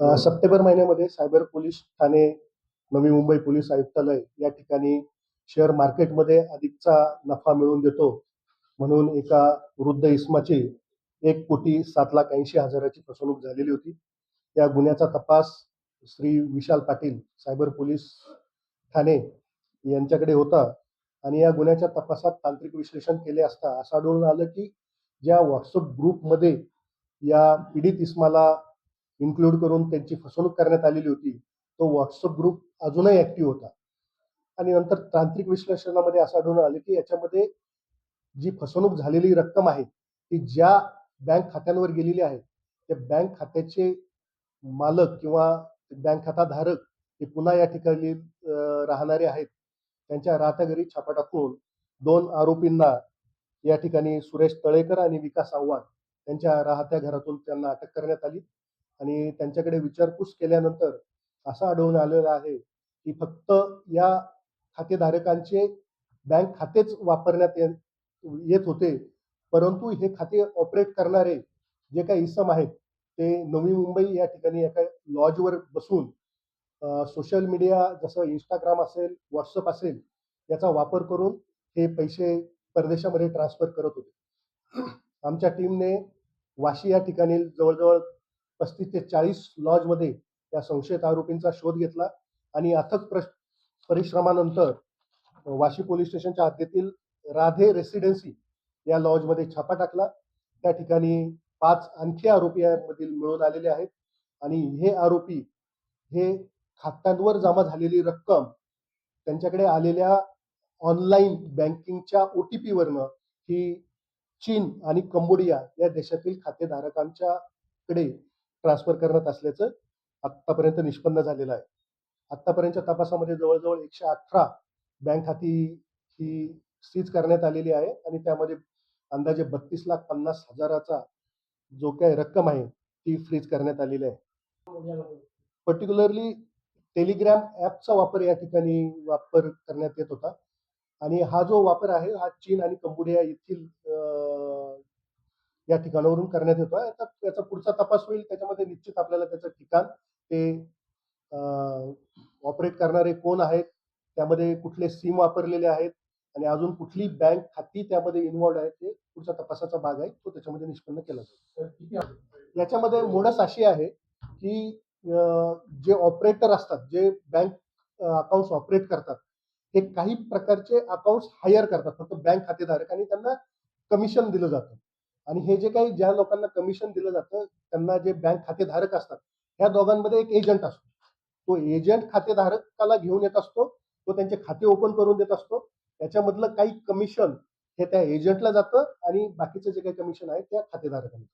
September महिन्यामध्ये cyber police Thane Navi Mumbai police आयुक्तालय या ठिकाणी शेअर मार्केटमध्ये अधिकचा नफा मिळवून देतो. म्हणून एका वृद्ध इस्माची एक कोटी सात लाख ऐंशी हजाराची फसवणूक झालेली होती. या गुन्ह्याचा तपास श्री विशाल पाटील सायबर पोलीस ठाणे यांच्याकडे होता आणि या गुन्ह्याच्या तपासात तांत्रिक विश्लेषण केले असता असं आढळून आलं की ज्या व्हॉट्सअप ग्रुपमध्ये या पीडित इस्माला इन्क्लूड करून त्यांची फसवणूक करण्यात आलेली होती. तो व्हॉट्सअप ग्रुप अजूनही ऍक्टिव्ह होता. आणि नंतर तांत्रिक विश्लेषणामध्ये असं आढळून आले की याच्यामध्ये जी फसवणूक झालेली रक्कम आहे ती ज्या बँक खात्यांवर गेलेली आहे त्या बँक खात्याचे मालक किंवा बँक खाताधारक हे पुन्हा या ठिकाणी राहणारे आहेत. त्यांच्या राहत्या घरी छापा टाकून दोन आरोपींना या ठिकाणी सुरेश तळेकर आणि विकास आव्हाड त्यांच्या राहत्या घरातून त्यांना अटक करण्यात आली. आणि त्यांच्याकडे विचारपूस केल्यानंतर असं आढळून आलेलं आहे की फक्त या खातेधारकांचे बँक खातेच वापरण्यात ये- येत होते. परंतु हे खाते ऑपरेट करणारे जे काही इसम आहेत ते नवी मुंबई या ठिकाणी एका लॉजवर बसून सोशल मीडिया जसं इंस्टाग्राम असेल व्हॉट्सअप असेल याचा वापर करून हे पैसे परदेशामध्ये ट्रान्सफर करत होते. आमच्या टीमने वाशी या ठिकाणी जवळजवळ पस्तीस ते चाळीस लॉजमध्ये या संशयित आरोपींचा शोध घेतला आणि अथक परिश्रमानंतर वाशी पोलीस स्टेशनच्या हद्दीतील राधे रेसिडेन्सी या लॉजमध्ये छापा टाकला. त्या ठिकाणी पाच आणखी आरोपी यामधील मिळून आलेले आहेत आणि हे आरोपी हे खात्यांवर जमा झालेली रक्कम त्यांच्याकडे आलेल्या ऑनलाईन बँकिंगच्या ओ टी पीवरनं ही चीन आणि कंबोडिया या देशातील खातेधारकांच्याकडे ट्रान्सफर करण्यात असल्याचं आत्तापर्यंत निष्पन्न झालेलं आहे. आत्तापर्यंतच्या तपासामध्ये जवळजवळ एकशे अठरा बँक खाती ही सीज करण्यात आलेली आहे आणि त्यामध्ये अंदाजे बत्तीस लाख पन्नास हजाराचा जो काही रक्कम आहे ती फ्रीज करण्यात आलेली आहे. पर्टिक्युलरली टेलिग्राम ॲपचा वापर या ठिकाणी वापर करण्यात येत होता. आणि हा जो वापर आहे हा चीन आणि कंबोडिया येथील या ठिकाणावरून करण्यात येतो आता त्याचा पुढचा तपास होईल. त्याच्यामध्ये निश्चित आपल्याला त्याचं ठिकाण ते ऑपरेट करणारे कोण आहेत? त्यामध्ये कुठले सिम वापरलेले आहेत? आणि अजून कुठली बँक खाती त्यामध्ये इन्व्हॉल्ड आहेत ते पुढच्या तपासाचा भाग आहे. तो त्याच्यामध्ये निष्पन्न केला जाईल. याच्यामध्ये मोडस अशी आहे की जे ऑपरेटर असतात जे बँक अकाउंट ऑपरेट करतात हे काही प्रकारचे अकाउंट हायर करतात. फक्त बँक खातेधारक आणि त्यांना कमिशन दिलं जातं. आणि हे जे काही ज्या लोकांना कमिशन दिलं जातं त्यांना जे बँक खातेधारक असतात ह्या दोघांमध्ये एक एजंट असतो. तो एजंट खातेधारकाला घेऊन येत असतो तो त्यांचे खाते ओपन करून देत असतो. त्याच्यामधलं काही कमिशन हे त्या एजंटला जातं आणि बाकीचं जे काही कमिशन आहे त्या खातेधारकांना